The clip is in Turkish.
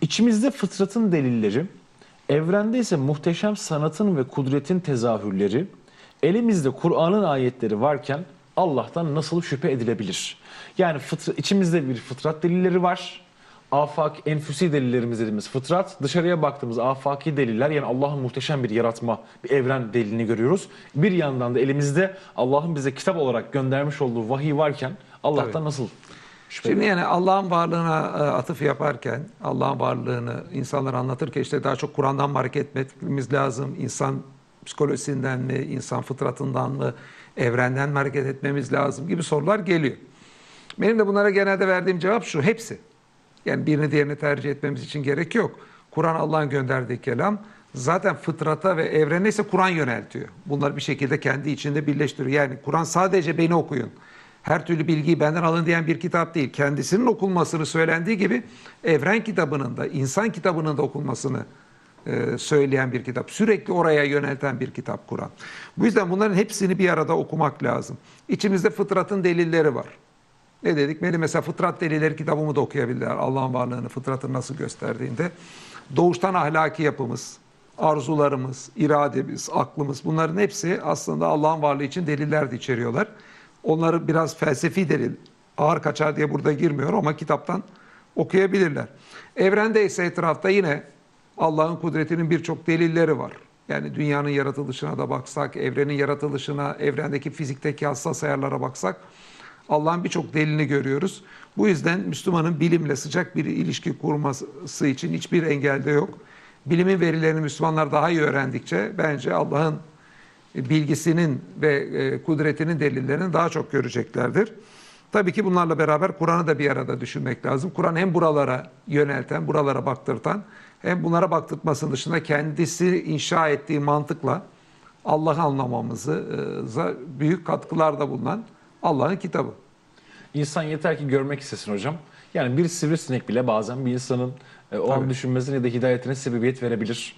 İçimizde fıtratın delilleri, evrende ise muhteşem sanatın ve kudretin tezahürleri, elimizde Kur'an'ın ayetleri varken Allah'tan nasıl şüphe edilebilir? Yani fıtr- içimizde bir fıtrat delilleri var. Afak, enfüsi delillerimiz dediğimiz fıtrat. Dışarıya baktığımız afaki deliller yani Allah'ın muhteşem bir yaratma, bir evren delilini görüyoruz. Bir yandan da elimizde Allah'ın bize kitap olarak göndermiş olduğu vahiy varken Allah'tan Tabii. nasıl şüphe Şimdi yani Allah'ın varlığına e, atıf yaparken, Allah'ın varlığını insanlara anlatırken işte daha çok Kur'an'dan hareket etmemiz lazım. İnsan psikolojisinden mi, insan fıtratından mı, evrenden mi hareket etmemiz lazım gibi sorular geliyor. Benim de bunlara genelde verdiğim cevap şu, hepsi. Yani birini diğerini tercih etmemiz için gerek yok. Kur'an Allah'ın gönderdiği kelam. Zaten fıtrata ve evrene ise Kur'an yöneltiyor. Bunları bir şekilde kendi içinde birleştiriyor. Yani Kur'an sadece beni okuyun. Her türlü bilgiyi benden alın diyen bir kitap değil. Kendisinin okunmasını söylendiği gibi evren kitabının da, insan kitabının da okunmasını e, söyleyen bir kitap. Sürekli oraya yönelten bir kitap Kur'an. Bu yüzden bunların hepsini bir arada okumak lazım. İçimizde fıtratın delilleri var. Ne dedik? Benim mesela Fıtrat Delilleri kitabımı da okuyabilirler. Allah'ın varlığını, fıtratını nasıl gösterdiğinde. Doğuştan ahlaki yapımız, arzularımız, irademiz, aklımız bunların hepsi aslında Allah'ın varlığı için deliller de içeriyorlar. Onları biraz felsefi delil, ağır kaçar diye burada girmiyor ama kitaptan okuyabilirler. Evrende ise etrafta yine Allah'ın kudretinin birçok delilleri var. Yani dünyanın yaratılışına da baksak, evrenin yaratılışına, evrendeki fizikteki hassas ayarlara baksak Allah'ın birçok delilini görüyoruz. Bu yüzden Müslümanın bilimle sıcak bir ilişki kurması için hiçbir engel de yok. Bilimin verilerini Müslümanlar daha iyi öğrendikçe bence Allah'ın bilgisinin ve e, kudretinin delillerini daha çok göreceklerdir. Tabii ki bunlarla beraber Kur'an'ı da bir arada düşünmek lazım. Kur'an hem buralara yönelten, buralara baktırtan hem bunlara baktırtmasının dışında kendisi inşa ettiği mantıkla Allah'ı anlamamızı e, büyük katkılarda bulunan Allah'ın kitabı. İnsan yeter ki görmek istesin hocam. Yani bir sivrisinek bile bazen bir insanın e, o an Tabii. düşünmesine ya da hidayetine sebebiyet verebilir.